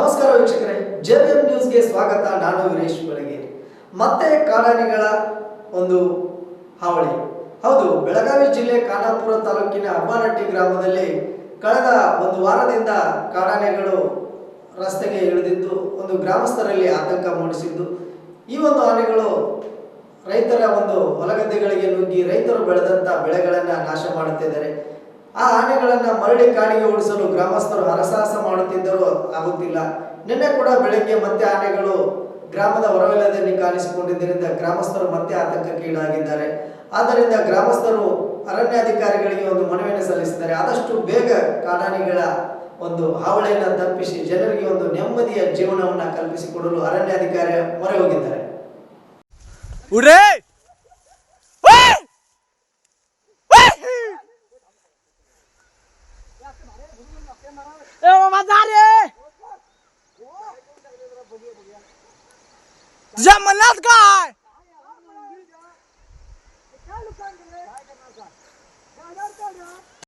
ನಮಸ್ಕಾರ ವೀಕ್ಷಕರೇ, ಜೆಬಿಎಂ ನ್ಯೂಸ್ಗೆ ಸ್ವಾಗತ. ನಾನು ವೀರೇಶ್ ಬೆಳಗೇರಿ ಮತ್ತೆ ಕಾಡಾನೆಗಳ ಒಂದು ಹಾವಳಿ. ಹೌದು, ಬೆಳಗಾವಿ ಜಿಲ್ಲೆ ಖಾನಾಪುರ ತಾಲೂಕಿನ ಅಬ್ಬಾನಟ್ಟಿ ಗ್ರಾಮದಲ್ಲಿ ಕಳೆದ ಒಂದು ವಾರದಿಂದ ಕಾಡಾನೆಗಳು ರಸ್ತೆಗೆ ಇಳಿದಿದ್ದು, ಒಂದು ಗ್ರಾಮಸ್ಥರಲ್ಲಿ ಆತಂಕ ಮೂಡಿಸಿದ್ದು. ಈ ಒಂದು ಆನೆಗಳು ರೈತರ ಒಂದು ಹೊಲಗದ್ದೆಗಳಿಗೆ ನುಗ್ಗಿ ರೈತರು ಬೆಳೆದಂತ ಬೆಳೆಗಳನ್ನ ನಾಶ ಮಾಡುತ್ತಿದ್ದಾರೆ. ಆ ಆನೆಗಳನ್ನ ಮರಳಿ ಕಾಡಿಗೆ ಓಡಿಸಲು ಗ್ರಾಮಸ್ಥರು ಹರಸಾಹಸ ಮಾಡುತ್ತಿದ್ದರೂ ಆಗುತ್ತಿಲ್ಲ. ನಿನ್ನೆ ಕೂಡ ಬೆಳಗ್ಗೆ ಮತ್ತೆ ಆನೆಗಳು ಗ್ರಾಮದ ಹೊರವಲಯದಲ್ಲಿ ಕಾಣಿಸಿಕೊಂಡಿದ್ದರಿಂದ ಗ್ರಾಮಸ್ಥರು ಮತ್ತೆ ಆತಂಕಕ್ಕೀಡಾಗಿದ್ದಾರೆ ಆದ್ದರಿಂದ ಗ್ರಾಮಸ್ಥರು ಅರಣ್ಯಾಧಿಕಾರಿಗಳಿಗೆ ಒಂದು ಮನವಿಯನ್ನು ಸಲ್ಲಿಸಿದ್ದಾರೆ. ಆದಷ್ಟು ಬೇಗ ಕಾಡಾನೆಗಳ ಒಂದು ಹಾವಳಿಯನ್ನು ತಪ್ಪಿಸಿ ಜನರಿಗೆ ಒಂದು ನೆಮ್ಮದಿಯ ಜೀವನವನ್ನು ಕಲ್ಪಿಸಿಕೊಡಲು ಅರಣ್ಯಾಧಿಕಾರಿ ಮೊರೆ ಹೋಗಿದ್ದಾರೆ जमलात काय